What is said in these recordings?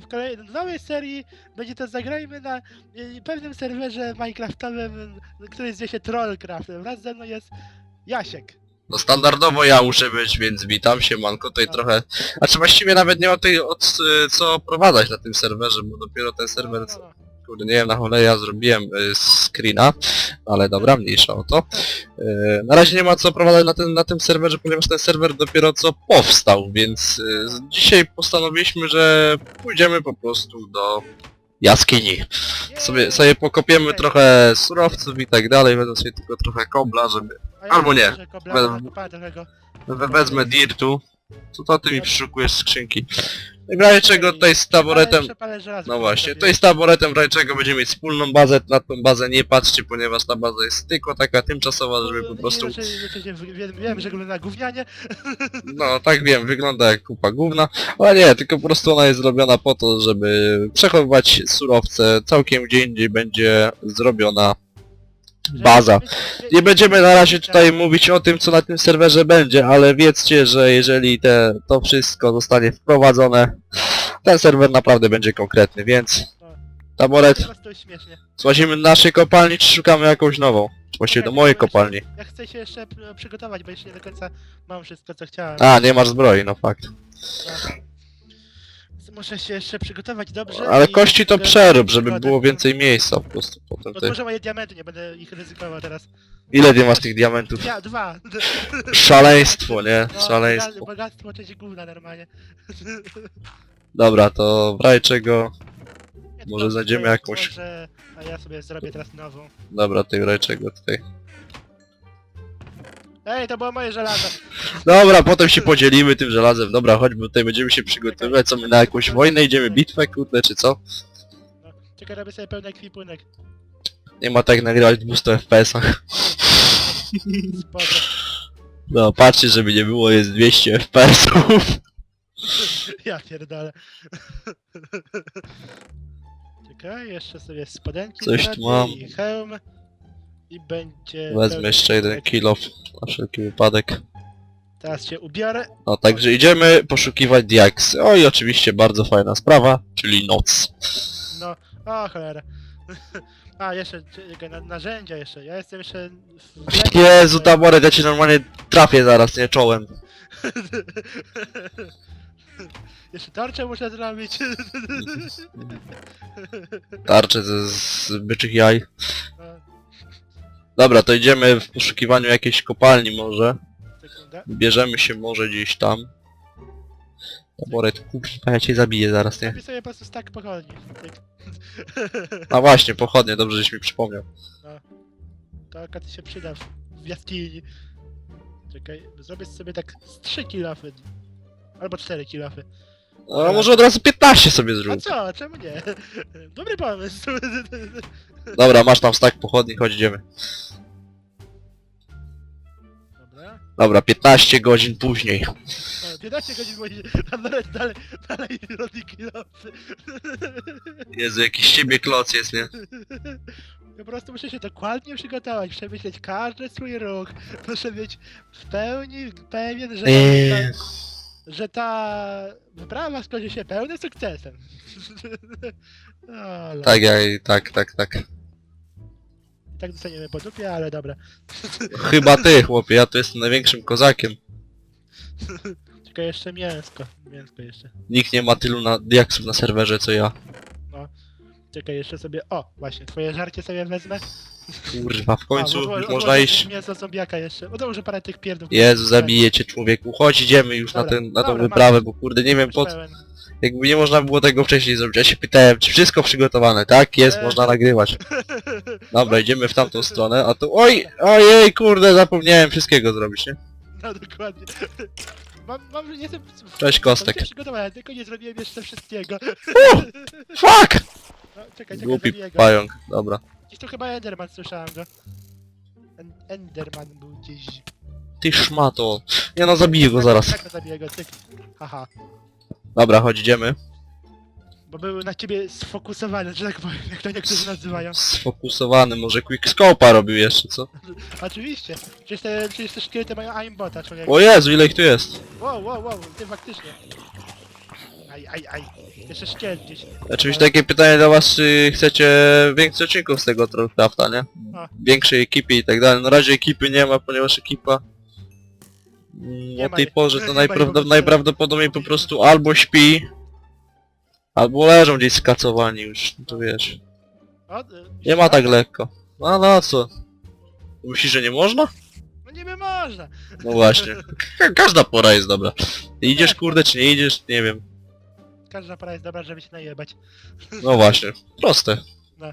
w kolej, w nowej serii będzie to zagrajmy na y, pewnym serwerze minecraftowym, który zwie się Trollcraft. Wraz ze mną jest Jasiek. No standardowo ja muszę być, więc witam się, manko, tutaj trochę... A czy właściwie nawet nie ma tej od, y, co prowadzać na tym serwerze, bo dopiero ten serwer, No, no, no. kurde, nie wiem, na cholerę ja zrobiłem y, screena, ale dobra, mniejsza o to. Y, na razie nie ma co prowadzać na tym, na tym serwerze, ponieważ ten serwer dopiero co powstał, więc y, z- dzisiaj postanowiliśmy, że pójdziemy po prostu do jaskini. Sobie, sobie pokopiemy trochę surowców i tak dalej, wezmę sobie tylko trochę kobla, żeby... A ja albo nie. Wezmę- nakopała trochę. We, wezmę dirtu. Co to ty mi przeszukujesz skrzynki? W razie czego tutaj z taboretem... No właśnie, tutaj z taboretem w razie czego będziemy mieć wspólną bazę, na tą bazę nie patrzcie, ponieważ ta baza jest tylko taka tymczasowa, żeby po Nie, prostu... Wiem, wiem, że wygląda gównianie. No tak wiem, wygląda jak kupa gówna, ale nie, tylko po prostu ona jest zrobiona po to, żeby przechowywać surowce, całkiem gdzie indziej będzie zrobiona baza. Nie będziemy na razie tutaj mówić o tym, co na tym serwerze będzie, ale wiedzcie, że jeżeli te, to wszystko zostanie wprowadzone, ten serwer naprawdę będzie konkretny, więc... Taboret, śmiesznie. złazimy do naszej kopalni, czy szukamy jakąś nową? Czy właściwie do mojej kopalni? Ja chcę się jeszcze przygotować, bo jeszcze nie do końca mam wszystko, co chciałem. A, nie masz zbroi, no fakt. Muszę się jeszcze przygotować dobrze. Ale i kości to przerób, żeby było więcej miejsca po prostu potem. Ty. Odłożę moje diamenty, nie będę ich ryzykował teraz. Ile ty masz tych diamentów? Ja, dwa. Szaleństwo, nie? No, Szaleństwo. boga- Bogactwo gówna normalnie. Dobra, to razie czego... Ja tu Może mam znajdziemy tutaj jakąś- Może... A ja sobie zrobię teraz nową. Dobra, w razie czego tutaj... Ej, to było moje żelazo. Dobra, potem się podzielimy tym żelazem. Dobra, chodźmy tutaj, będziemy się przygotowywać, co my na jakąś wojnę idziemy, bitwę, kurde, czy co? No, czekaj, robię sobie pełny ekwipunek. Nie ma tak nagrywać 200 FPS-ach. Spoko. No, patrzcie, żeby nie było, jest 200 FPS-ów. Ja pierdolę. Czekaj, jeszcze sobie spodenki Coś tu mam. i hełm. I będzie... Wezmę pełny jeszcze jeden ekwipunek. kill off na wszelki wypadek. Teraz się ubiorę. No, także idziemy poszukiwać diaksy. O i oczywiście bardzo fajna sprawa, czyli noc. No, o cholera. A, jeszcze, czekaj, na, narzędzia jeszcze. Ja jestem jeszcze... w. Jezu, taboret, ja cię normalnie trafię zaraz, nie czołem. Jeszcze tarczę muszę zrobić. Tarczę ze z byczych jaj. No, Dobra, to idziemy w poszukiwaniu jakiejś kopalni może. Bierzemy się może gdzieś tam. Taboret, kurwa, ja cię zabiję zaraz, nie? Zrobię sobie po prostu stack pochodni. A właśnie, pochodnie, dobrze, żeś mi przypomniał. To akurat się przyda w, w jaskini. Czekaj, zrobię sobie tak z 3 kilofy. Albo 4 kilofy. A może od razu 15 sobie A zrób. co? Czemu nie? Dobry pomysł. Dobra, masz tam stack pochodni, chodź idziemy. Dobra. Dobra, 15 godzin później. O, 15 godzin moich... A dalej, dalej, dalej robi kilofy. Jezu, jakiś ciebie kloc jest, nie? Po prostu muszę się dokładnie przygotować, przemyśleć każdy swój ruch. Muszę być w pełni pewien, że, Eee. ta, że ta wyprawa skończy się pełnym sukcesem. Ale, Tak, ja, tak, tak, tak. Tak dostaniemy po dupie, ale dobra. Chyba ty, chłopie, ja tu jestem największym kozakiem. Czekaj, jeszcze mięsko. Mięsko jeszcze. Nikt nie ma tylu na diaksów na serwerze co ja. Czekaj, jeszcze sobie... O, właśnie, twoje żarcie sobie wezmę. Kurwa, w końcu A, można iść. Mięso zombiaka jeszcze. Odłożę parę tych pierdów. Jezu, zabiję cię człowieku, chodź idziemy już na, Dobra, ten, na tą dobra, wyprawę, bo kurde nie wiem po co, Pełen. Jakby nie można było tego wcześniej zrobić. Ja się pytałem, czy wszystko przygotowane, tak? Jest, można nagrywać. Dobra, idziemy w tamtą stronę, a tu, oj, ojej, kurde, zapomniałem wszystkiego zrobić, nie? No dokładnie. Mam, mam, nie jestem... Cześć, Kostek. Mam się przygotowałem, tylko nie zrobiłem jeszcze wszystkiego. Fuck! No, czekaj, czekaj, Głupi zabiję go. pająk, dobra. Gdzieś tu chyba Enderman, słyszałem go. En Enderman był gdzieś... Ty szmato. Nie no, zabiję go zaraz. Jak go zabiję go, tyk. Haha. Dobra, chodź, idziemy. Bo był na ciebie sfokusowany, że tak powiem, jak to niektórzy nazywają. Sfokusowany, może quickscope'a robił jeszcze, co? Oczywiście. Przecież te, przecież te szkielety mają aimbota, człowieku. O Jezu, ile ich tu jest? Wow, wow, wow, ty faktycznie. Aj, aj, aj. Jeszcze szkiel gdzieś. Oczywiście takie pytanie do was, czy chcecie więcej odcinków z tego Trollcrafta, nie? A. Większej ekipy i tak dalej. Na razie ekipy nie ma, ponieważ ekipa o tej porze to najprawdopodobniej po prostu albo śpi, albo leżą gdzieś skacowani już, no to wiesz. Y, Nie ma tak lekko. No no co? Myślisz, że nie można? No niby można. No właśnie. Ka- Każda pora jest dobra. Idziesz kurde czy nie idziesz, nie wiem. Każda para jest dobra, żeby się najebać. No właśnie. Proste. No.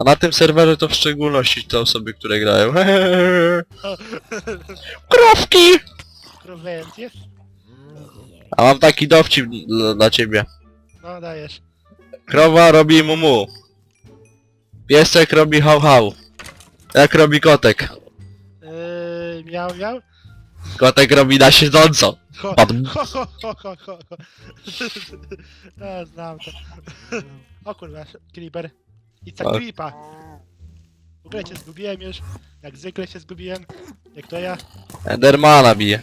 A na tym serwerze to w szczególności te osoby, które grają. O, Krowki! Krowencje? A mam taki dowcip dla, dla ciebie. No dajesz. Krowa robi mumu. Piesek robi hał hał. Jak robi kotek? Yy, miał, miał? Kotek robi na siedząco. Ho, Padł. ho, ho, ho, ho, ho, ho. No, znam to. O kurwa, creeper. I co Tak. creepa. W ogóle cię zgubiłem już. Jak zwykle się zgubiłem. Jak to ja. Endermana bije.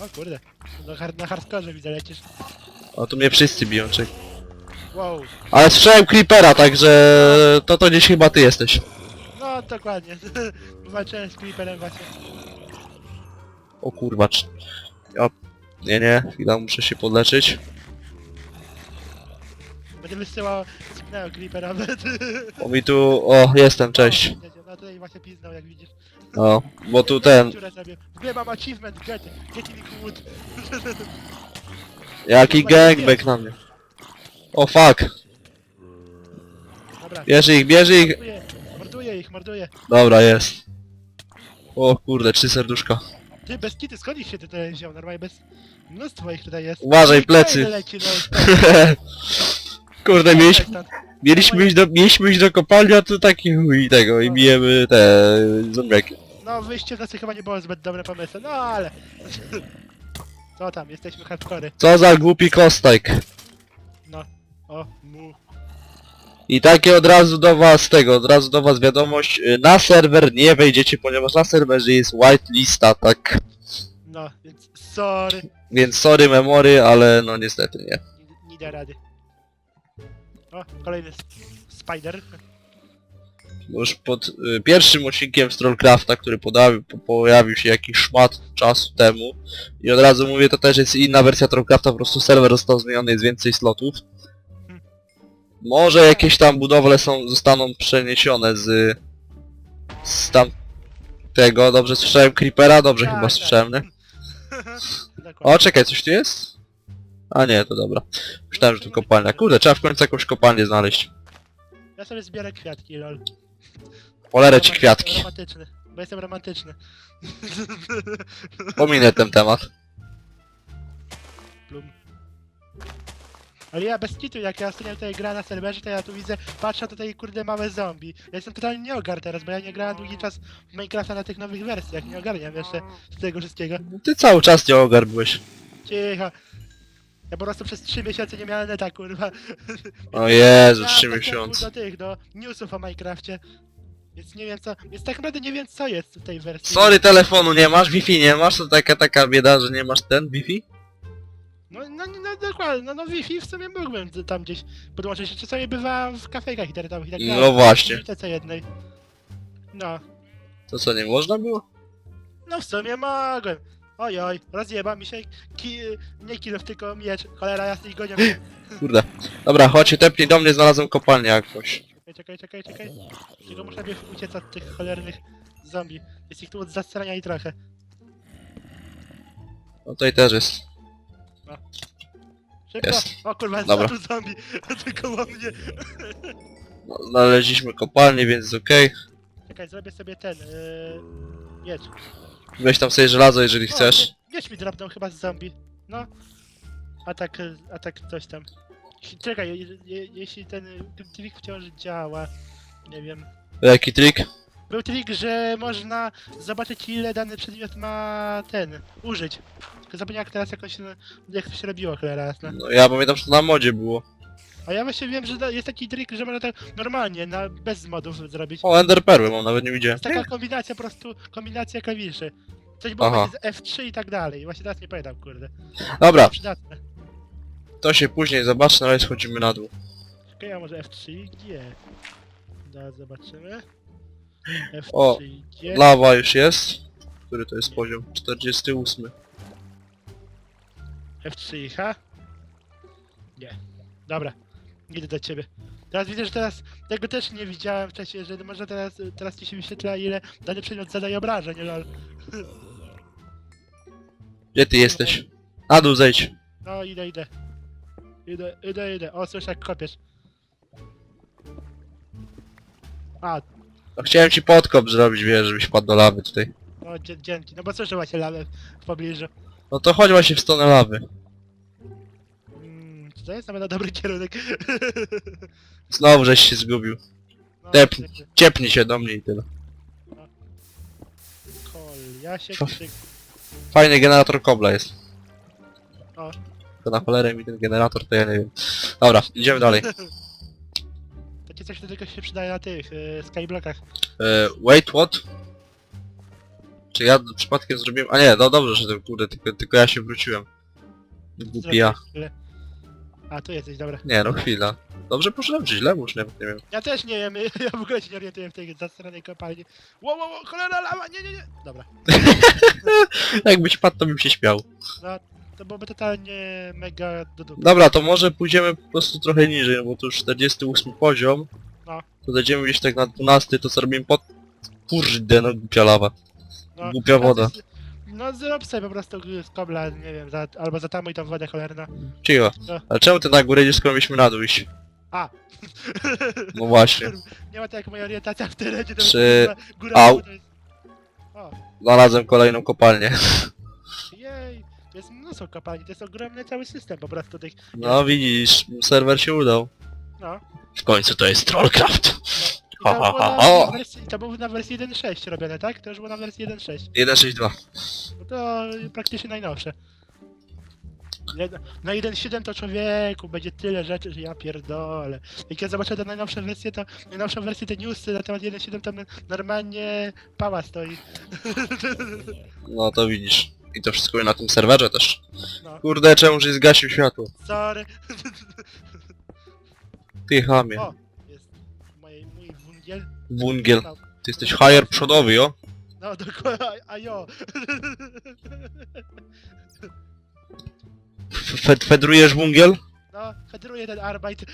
O kurde. No, hard, na hardkorze widzę lecisz. O tu mnie wszyscy biją, czek. Wow. Ale słyszałem creepera, także to to gdzieś chyba ty jesteś. No dokładnie. Walczyłem z creeperem właśnie. O kurwa, czy... Nie, nie, chwila, muszę się podleczyć. Będę wysyłał sygnał creepera. Bo mi tu... O, jestem, cześć. No tutaj właśnie piznął jak widzisz. No, bo tu ten... Dziurę. W ogóle mam achievement, get, get in the wood. Jaki gangbang na mnie. O fuck. Dobra. Bierze ich, bierze ich. Morduję, morduję ich, morduję. Dobra, jest. O kurde, trzy serduszka. Ty, bez kity, skąd ich się tutaj wziął? Normalnie bez... Mnóstwo ich tutaj jest. Uważaj, plecy. kolejny Leci, no, Kurde, Ej, mieliśmy, stąd. mieliśmy, iść do, mieliśmy iść do kopalni, a tu taki chuj tego i bijemy te zombiaki. No, wyjście w nocy chyba nie było zbyt dobre pomysły, no ale... Co tam, jesteśmy hardcory. Co za głupi kostek. No. O, mu. I takie od razu do was tego, od razu do was wiadomość, y, na serwer nie wejdziecie, ponieważ na serwerze jest white lista, tak. No, więc sorry. Więc sorry memory, ale no niestety nie. Nie, nie da rady. O, kolejny sp- spider. Już pod y, pierwszym odcinkiem Strollcrafta, który podawi, po, pojawił się jakiś szmat czasu temu i od razu mówię, to też jest inna wersja Trollcrafta, po prostu serwer został zmieniony, jest więcej slotów. Może jakieś tam budowle są, zostaną przeniesione z... z tam... tego, dobrze słyszałem Creepera? Dobrze Tak, chyba tak. słyszałem, nie? Dokładnie. O, czekaj, coś tu jest? A nie, to dobra. Myślałem, że tu kopalnia. Kurde, trzeba w końcu jakąś kopalnię znaleźć. Ja sobie zbierę kwiatki, lol. Polerę ci kwiatki. Romantyczny, bo jestem romantyczny. Pominę ten temat. Plum. Ale ja bez kitu, jak ja ostatnio tutaj gra na serwerze, to ja tu widzę, patrzę tutaj kurde małe zombie. Ja jestem totalnie nieogar teraz, bo ja nie grałem długi czas w Minecrafta na tych nowych wersjach, nie ogarniam jeszcze z tego wszystkiego. Ty cały czas nie ogar byłeś. Cicho. Ja po prostu przez 3 miesiące nie miałem neta, kurwa. O Jezu, Ja trzy dostępu miesiące. do tych, do newsów o Minecrafcie. Więc nie wiem co, więc tak naprawdę nie wiem co jest w tej wersji. Sorry, telefonu nie masz, Wi-Fi nie masz, to taka taka bieda, że nie masz ten Wi-Fi? No, no, no dokładnie, no, no Wi-Fi w sumie mógłbym tam gdzieś podłączyć, czasami bywa w kafejkach internetowych i tak dalej. No właśnie. W bibliotece jednej. No, To co, nie można było? no w sumie mogłem. Oj, oj, rozjeba mi się ki... nie kilof, tylko miecz. Cholera jasna i gonią mnie. Kurde. Dobra, chodź, tepnij do mnie, znalazłem kopalnię jakąś. Czekaj, czekaj, czekaj, czekaj. Tylko muszę mnie uciec od tych cholernych zombie. Jest ich tu od zastrania i trochę. No tutaj też jest. Szybko! Jest. O kurwa, Dobra. Dobra. zombie! Tylko o mnie. No, znaleźliśmy kopalnię, więc jest okej. Czekaj, zrobię sobie ten, yy... miecz. Weź tam sobie żelazo, jeżeli O, chcesz. Miecz mi drapnął chyba z zombie. No. Atak, y, atak coś tam. Czekaj, je, je, jeśli ten trik wciąż działa. Nie wiem. Jaki trik? Był trik, że można zobaczyć ile dany przedmiot ma ten, użyć. Tylko zapomniałem jak teraz jakoś, no, jak to się robiło cholera jasna. No ja pamiętam, że to na modzie było. A ja właśnie wiem, że da- jest taki trik, że można tak normalnie, na, bez modów zrobić. O, Ender Perły mam, nawet nie widziałem. Jest taka kombinacja po prostu, kombinacja klawiszy. Coś było Aha. właśnie z F3 i tak dalej. Właśnie teraz nie pamiętam, kurde. Dobra, Przydatne. To się później zobaczy, na razie schodzimy na dół. Czekaj, a może F3 gdzie? Da, zobaczymy. F3 O, gdzie? Lawa już jest. Który to jest poziom? 48. F3 H? Nie. Dobra. Idę do ciebie. Teraz widzę, że teraz tego też nie widziałem wcześniej, że może teraz, teraz ci się wyświetla ile dany przedmiot zadaje obrażeń, lol. Gdzie ty jesteś? Na dół zejdź. No idę, idę. Idę, idę, idę. O, słyszę jak kopiesz. A, No, chciałem ci podkop zrobić, wiesz, żebyś padł do lawy tutaj. no dzie- dzięki. No bo słyszę właśnie lawę w pobliżu. No to chodź właśnie w stronę lawy. Czy to jest nawet na dobry kierunek? Znowu żeś się zgubił. No, Tep. czekaj. Ciepnij się do mnie i tyle. Kol, ja się Co? krzyk. Fajny generator kobla jest. O. To na cholerę mi ten generator, to ja nie wiem. Dobra, idziemy dalej. To ci coś tego się przydaje na tych y, skyblockach. E, wait, what? Czy ja przypadkiem zrobiłem... A nie, no dobrze, że to kurde, tylko, tylko ja się wróciłem. Głupi ja. Zrobię. A, tu jesteś, dobra. Nie, no chwila. Dobrze poszedłem, czy źle? Bo już nie, nie wiem. Ja też nie wiem, ja w ogóle się nie orientuję w tej zastranej kopalni. Wow, wow, wow, cholera, lawa, nie, nie, nie. Dobra, Jakbyś padł, to bym się śmiał. to byłoby totalnie mega do dupy. Dobra, to może pójdziemy po prostu trochę niżej, no bo to już 48 poziom. No. To dojdziemy gdzieś tak na 12, to co robimy pod... Kurde, no głupia lawa. No, Głupia no, woda. to jest- No zrób sobie po prostu z kobla, nie wiem, za, albo zatamuj tą wodę cholerna. Cicho. No. Ale czemu ty na górę idziesz, skoro mieliśmy na dół iść? A! No właśnie. nie ma tak jak moja orientacja w terenie, to Czy- góra, góra Au. to jest... O, Znalazłem kolejną kopalnię. jej, to jest mnóstwo kopalni, to jest ogromny cały system po prostu tych, No widzisz, serwer się udał. no. W końcu to jest Trollcraft. I to, Ha, ha, było ha, na, o! na wersji, to było na wersji 1.6 robione, tak? To już było na wersji 1.6. 162. No to praktycznie najnowsze. Na 1.7 to człowieku, będzie tyle rzeczy, że ja pierdolę. Jak ja zobaczę tę najnowszą wersję, to najnowszą wersję te newsy na temat 1.7 to normalnie pała stoi. No to widzisz. I to wszystko na tym serwerze też. No, Kurde, czemu żeś zgasił światło? sorry. Ty chamie. O, No, Ty jesteś hire przodowy, jo? No dokładnie, a, a jo. F- Fed fedrujesz wungiel? No, federuję ten Arbeit.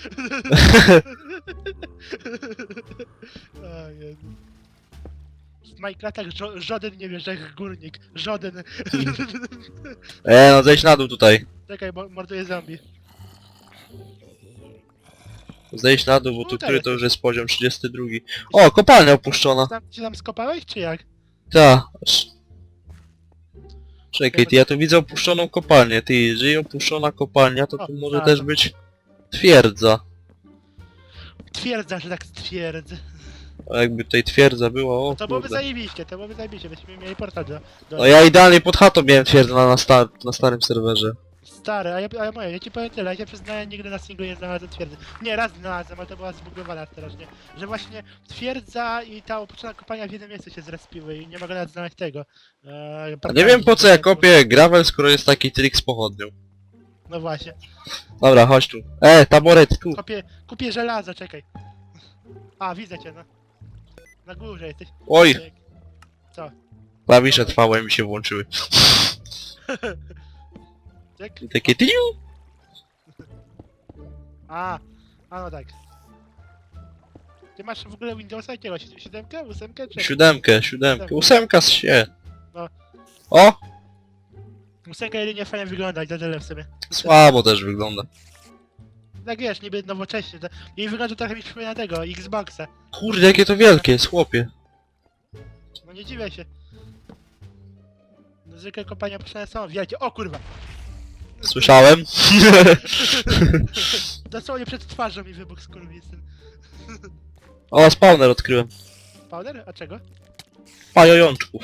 o Jezu. W Minecraftach żo- żaden nie wie, że górnik. Żaden. E, no zejdź na dół tutaj. Czekaj, bo morduję zombie. Zejdź na dół, bo tu tak który to już jest poziom 32. O, kopalnia opuszczona. Tam się tam skopałeś, czy jak? Ta. Czekaj, ty, ja tu widzę opuszczoną kopalnię. Ty, jeżeli opuszczona kopalnia, to O, tu może a, też być twierdza. Twierdza, że tak stwierdzę. A jakby tutaj twierdza była, o To byłoby kurde. zajebiście, to byłoby zajebiście, byśmy mieli portal do... do... No ja idealnie pod chatą miałem twierdzę na, na, star na starym serwerze. Stary, a ja, a ja moje, ja ci powiem tyle, ja się przyznaję, nigdy na singlu nie znalazłem twierdzy. Nie, raz znalazłem, ale to była zbugowana strasznie. Że właśnie twierdza i ta opuszczona kopalnia w jednym miejscu się zrespiły i nie mogę nawet znaleźć tego. Eee, A nie wiem po co ja kopię gravel, skoro jest taki trik z pochodnią. No właśnie. Dobra, chodź tu. E, taboret, tu. Kopię, kupię żelazo, czekaj. A, widzę cię, no. Na górze jesteś. Oj, Co? klawisze trwałe mi się włączyły. Czek? I takie tiu. A, a no tak. Ty masz w ogóle Windowsa jakiego? Si- Siódemkę? Ósemkę? Czy... Siódemkę, siódemkę. Ósemka z się. No. O, Ósemka jedynie fajnie wygląda i to tyle w sobie. słabo też wygląda. Tak wiesz, niby nowocześnie. To... Jej wygląda trochę mi przypomina tego, Xboxa. Kurde, jakie to wielkie jest, chłopie. No nie dziwię się. No, Zwykle kopania potrzebne są wielkie. O kurwa! Słyszałem. Dosłownie przed twarzą mi wybuchł skurwysyn. O, spawner odkryłem. Powder? A czego? Pajojączków.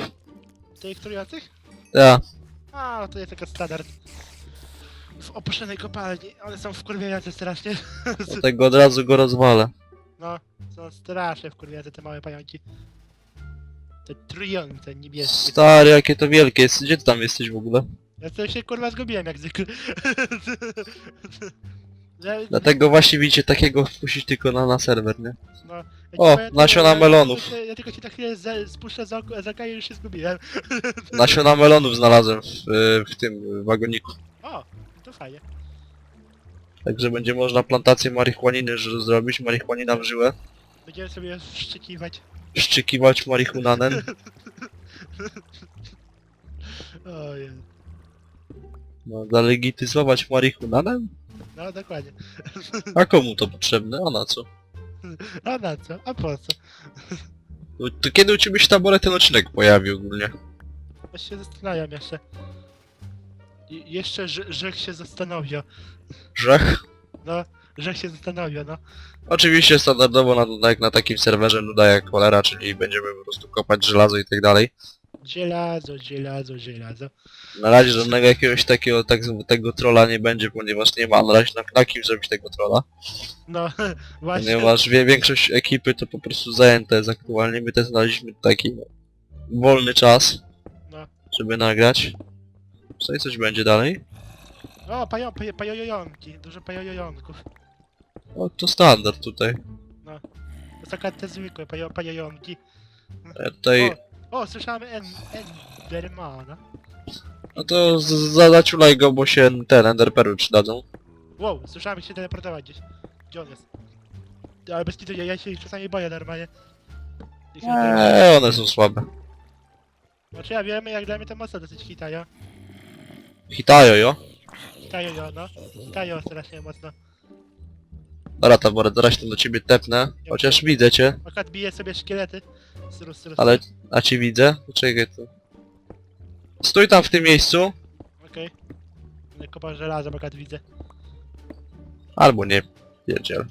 Tych trujących? Ja. A, no to jest tylko standard. W opuszczonej kopalni. One są wkurwiające strasznie. Dlatego od razu go rozwalę. No, są strasznie wkurwiające te małe pająki. Te trujące, niebieskie. Stary, jakie to wielkie jest. Gdzie ty tam jesteś w ogóle? Ja sobie się kurwa zgubiłem jak zwykle. Ja- Dlatego właśnie widzicie takiego wpuścić tylko na, na serwer, nie? No, ja ci O, powiem, nasiona ja- melonów. Ja, ja tylko ci na chwilę ze- spuszczę z oka, z oka i już się zgubiłem. Nasiona melonów znalazłem w, y, w tym wagoniku. O, to fajnie. Także będzie można plantację marihuaniny ż- zrobić, marihuanina w żyłę. Będziemy sobie wszczykiwać. Szczykiwać marihunanen. Ojej. No, zalegityzować marihunanen? No dokładnie. A komu to potrzebne? A na co? A na co? A po co? No, To kiedy u ciebie się taboret ten odcinek pojawi ogólnie? Ja się zastanawiam jeszcze. I jeszcze że- Rzech się zastanawia. Grzech? No, Rzech się zastanawia, no. Oczywiście standardowo na, na, jak na takim serwerze nuda jak cholera, czyli będziemy po prostu kopać żelazo i tak dalej. Żelazo, żelazo, żelazo. Na razie żadnego jakiegoś takiego tak, tego trolla nie będzie, ponieważ nie ma na razie na, na kim zrobić tego trolla. No, właśnie. Ponieważ wie, większość ekipy to po prostu zajęte jest aktualnie. My też znaleźliśmy taki no, wolny czas, No. żeby nagrać. Tutaj coś będzie dalej? O, pajo, pajo, pajojonki. Dużo pajojonków. O, to standard tutaj. To są te zwykłe pajo, pajojonki. Ja tutaj... O, słyszałem en, Endermana. No to z- go, bo się ten enderperły przydadzą. Wow, słyszałem się teleportować gdzieś. Gdzie on jest? Ty, Ale bez kitu, ja, ja się ich czasami boję normalnie. Ich się Eee, one są słabe. Znaczy ja wiem, jak dla mnie to mocno dosyć hitają. Hitajo, jo. Hitają, jo, no. Hitają strasznie mocno. Dobra, taboret, zaraz się tam do ciebie tepnę. Chociaż widzę cię, Akurat bije sobie szkielety. Srus, srus. ale... A cię widzę? Czekaj tu. Stój tam w tym miejscu. Okej. Okay. Kopał żelazo, akurat widzę. Albo nie. Pierdziel.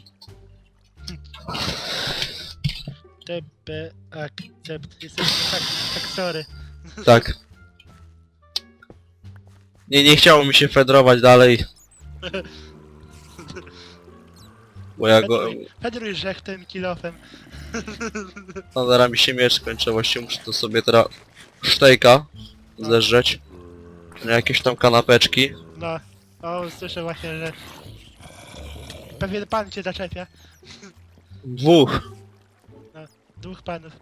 TP akcept. Jesteśmy tak, tak sorry. Tak. Nie, nie chciało mi się fedrować dalej. Bo ja go... Pedruj, pedruj rzech tym kilofem. No zaraz mi się miecz kończy, właściwie muszę to sobie teraz sztejka zeżreć. Na jakieś tam kanapeczki. No. O, słyszę właśnie, że... Pewien pan cię zaczepia. Dwóch Dwóch panów.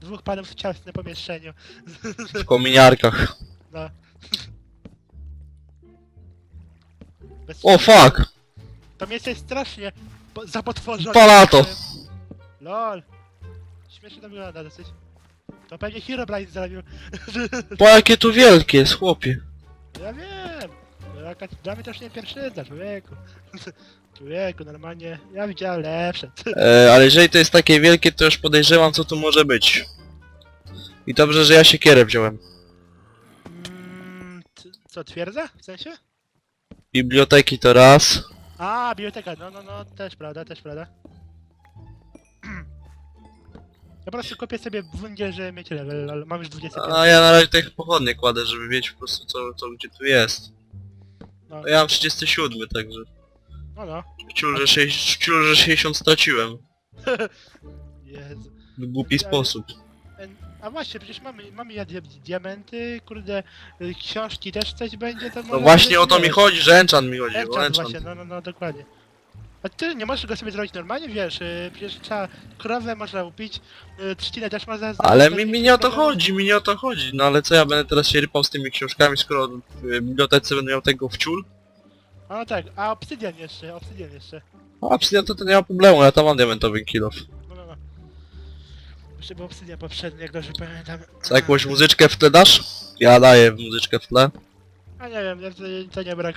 Dwóch panów w ciasnym pomieszczeniu. w kominiarkach. No. Bez... O fuck! To miejsce jest strasznie po- zapotworzone. Palato. LOL. Śmiesznie to wygląda dosyć. To pewnie Herobrine zrobił. Po jakie to wielkie jest, chłopie. Ja wiem. Jaka, dla mnie też nie pierwszy zna, człowieku. Człowieku, normalnie. Ja widziałem lepsze. E, ale jeżeli to jest takie wielkie, to już podejrzewam co tu może być. I dobrze, że ja siekierę wziąłem. Mm, t- co, twierdza? W sensie? Biblioteki to raz. A, biblioteka, no, no, no, też prawda, też prawda. Ja po prostu kopię sobie wungiel, żeby mieć level, lol. mam już 25. A ja na razie tych pochodnie kładę, żeby wiedzieć po prostu co, co gdzie tu jest. No, No ja mam 37, także no, no. wciul, że, 6, wciul, że 60 straciłem. Jezu. W głupi Ale- sposób. A właśnie, przecież mamy, mamy ja di diamenty, kurde, y, książki też coś będzie, to No może właśnie o to mi chodzi, że enchant mi chodzi, o Enchant enchant. właśnie, no, no, no, dokładnie. A ty nie możesz go sobie zrobić normalnie, wiesz, y, przecież trzeba krowę można upić, y, trzcinę też można znaleźć. Ale mi, mi nie o to chodzi, mi nie o to chodzi. No ale co ja będę teraz się rypał z tymi książkami, skoro w bibliotece będę miał tego wciul? A no tak, a obsydian jeszcze, obsydian jeszcze. A to, to nie ma problemu, ja tam mam diamentowy kilof. No, no, no. Jeszcze był obsydian poprzedni, jak dobrze pamiętam. Co, jakąś muzyczkę w tle dasz? Ja daję muzyczkę w tle. A nie wiem, ja to, to nie brak,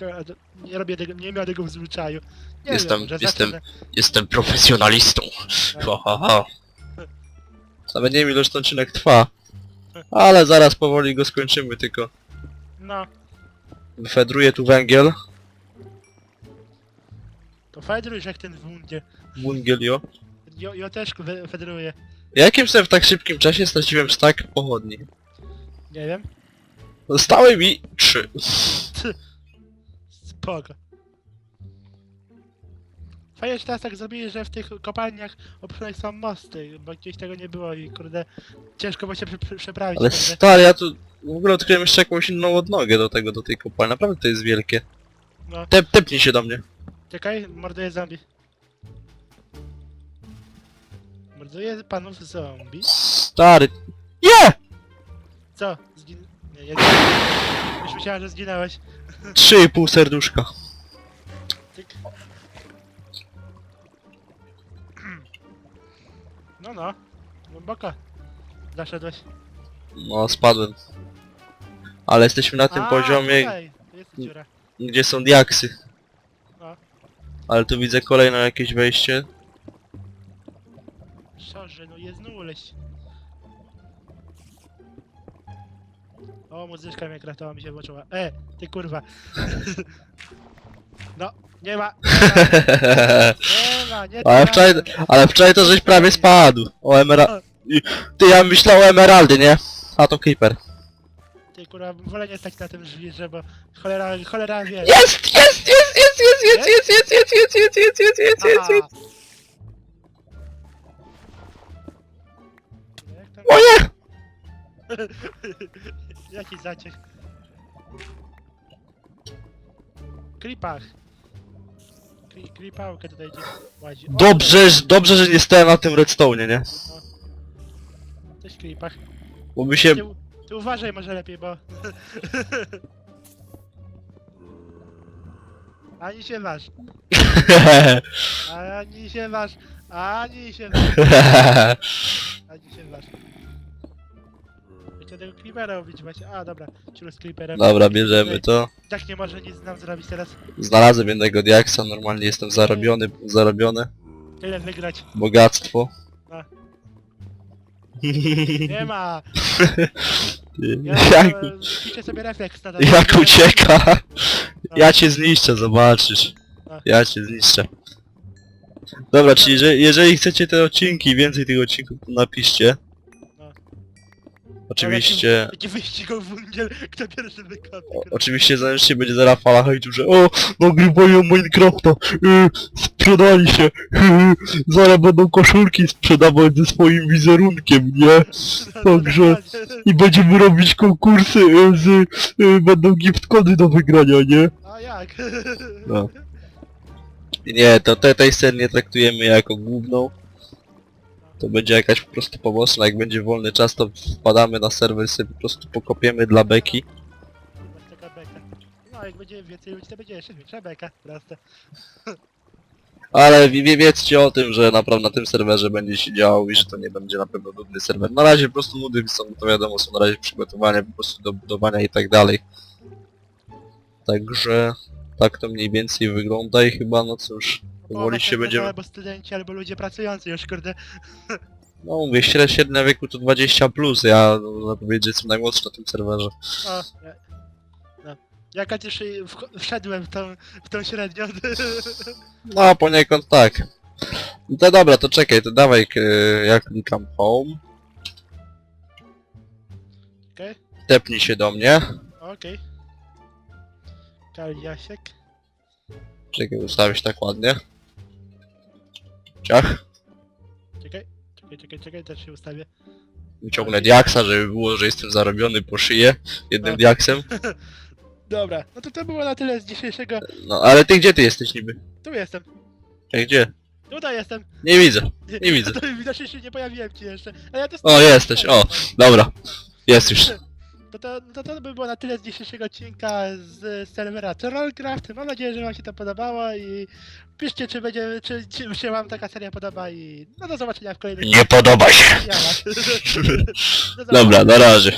nie robię tego, nie miałem tego w zwyczaju. Nie Jestem- wiem, jestem- zacznę. Jestem profesjonalistą. Tak. Ha, ha, ha. Nawet nie wiem ile już ten odcinek trwa. Ale zaraz powoli go skończymy, tylko No, wyfedruję tu węgiel. to fedruj jak ten w mundzie. Węgiel, jo. Jo, jo też fe- fedruję. Jakim sobie w tak szybkim czasie straciłem stack pochodni? Nie wiem. Zostały mi trzy. Spoko. Fajnie, że teraz tak zrobili, że w tych kopalniach obszanych są mosty, bo gdzieś tego nie było i kurde, ciężko było się prze- prze- przeprawić. Ale kurde. stary, ja tu W ogóle odkryłem jeszcze jakąś inną odnogę do tego, do tej kopalni. Naprawdę to jest wielkie. No. Tep, tepnij się do mnie. Czekaj, morduję zombie. Morduję panów zombie. Stary. Nie! Co? Zgin... Nie, nie, Już myślałem, że zginąłeś. 3,5 serduszka. Tyk. No no. Głęboko. Zaszedłeś. No, spadłem. Ale jesteśmy na tym A, poziomie, Tutaj. Tu jest dziura. gdzie są diaksy. No. Ale tu widzę kolejne jakieś wejście. No jest nuleś. O, muzyczka mnie kratała mi się włączyła. E, ty kurwa. no, nie ma. Nie ma, nie Ale ma. wczoraj, ale wczoraj to żeś prawie spadł. O emera... Ty, ja myślał o emeraldy, nie? A to creeper. Ty kurwa, wolę nie stać na tym żwirze, bo cholera, cholera wie. Jest, jest, jest, jest, jest, jest, jest, jest, jest, jest, jest, jest, jest, jest, jest, jest. Jak nie! Jaki zaciek. Klipach. Kli, klipałkę tutaj gdzieś łazi. O, Dobrze, że- dobrze, że nie stałem na tym redstone, nie? Coś w klipach. Bo by się... Ty, u- ty uważaj może lepiej, bo... Ani się waż, ani się waż, ani się waż, ani się waż. Wiecie tego creepera ubić właśnie. A dobra, ciul z creeperem. Dobra, bierzemy to. Tak nie może nic nam zrobić teraz. Znalazłem jednego diaksa, normalnie jestem zarobiony, zarobione. Tyle wygrać. Bogactwo. Nie ma! Ja Jak, piszę sobie refleks na jak ucieka? Ja cię zniszczę, zobaczysz. Ja cię zniszczę. Dobra, czyli jeżeli, jeżeli chcecie te odcinki, więcej tych odcinków, to napiszcie. Oczywiście, Taki wyścigał wungiel, kto pierwszy wykopie. o, oczywiście zależnie będzie zaraz fala hejtu, że o, nagrywają Minecrafta, y, sprzedali się, y, zaraz będą koszulki sprzedawać ze swoim wizerunkiem, nie? Także- I będziemy robić konkursy y, z, y, będą gift kody do wygrania, nie? A jak? No. Nie, to te, tej sceny nie traktujemy jako główną. To będzie jakaś po prostu pomocna, jak będzie wolny czas, to wpadamy na serwer, sobie po prostu pokopiemy dla beki. Masz taka beka. No jak będzie więcej ludzi, to będzie jeszcze większa beka. Proste. Ale wie, wie, wiedzcie o tym, że naprawdę na tym serwerze będzie się działo i że to nie będzie na pewno nudny serwer. Na razie po prostu nudy są, to wiadomo, są na razie przygotowania po prostu do budowania i tak dalej. Także tak to mniej więcej wygląda i chyba no cóż, powoli się będziemy... Albo studenci, albo ludzie pracujący już, kurde. No mówię, śre- średnia wieku to 20+, plus. ja no, można powiedzieć, że jestem najmłodszy na tym serwerze. O, no. Ja wch- wszedłem w tą, w tą średnią. No poniekąd tak. No to dobra, to czekaj, to dawaj, k- ja klikam home, Okej, tepnij się do mnie. okej. Kaliasiek. Czekaj, ustawić tak ładnie. Ciach. Czekaj, czekaj, czekaj, czekaj, też się ustawię. Wyciągnę diaksa, żeby było, że jestem zarobiony po szyję jednym A. diaksem. Dobra, no to to było na tyle z dzisiejszego. No ale ty gdzie ty jesteś niby? Tu jestem, Ej, gdzie? tutaj jestem. Nie widzę. Nie widzę. To widocznie się nie pojawiłem ci jeszcze. A ja to O, jesteś, o. Dobra. Jest już. To, to, to, to by było na tyle z dzisiejszego odcinka z serwera Trollcraft. Mam nadzieję, że wam się to podobało i piszcie, czy będzie, czy, czy się wam taka seria podoba i no do zobaczenia w kolejnych Nie podoba się. zobaczenia. Dobra, na razie.